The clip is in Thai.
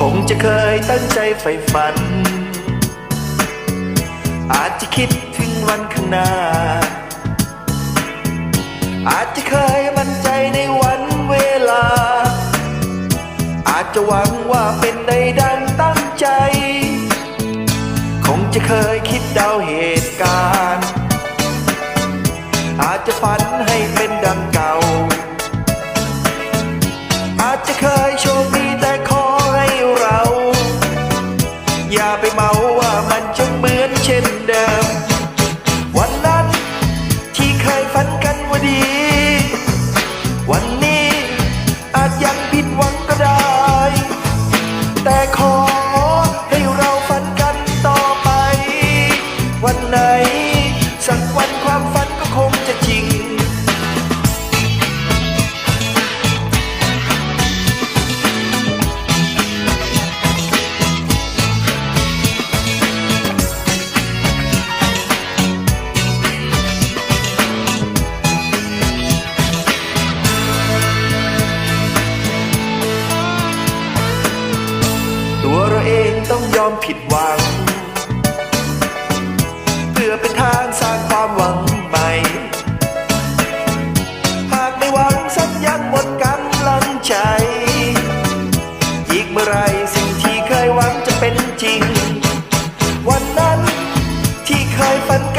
คงจะเคยตั้งใจใฝ่ฝัน อาจจะคิดถึงวันข้างหน้า อาจจะเคยมั่นใจในวันเวลา อาจจะหวังว่าเป็นได้ดังตั้งใจ คงจะเคยคิดเดาเหตุการณ์ อาจจะฝันให้ แต่ขอให้เราฝันกันต่อไป วันไหน สักวันความ ต้องยอมผิดหวัง เพื่อเป็นทางสร้างความหวังใหม่ หากไม่หวังสักอย่างหมดกำลังใจ อีกเมื่อไรสิ่งที่เคยหวังจะเป็นจริง วันนั้นที่เคยฝัน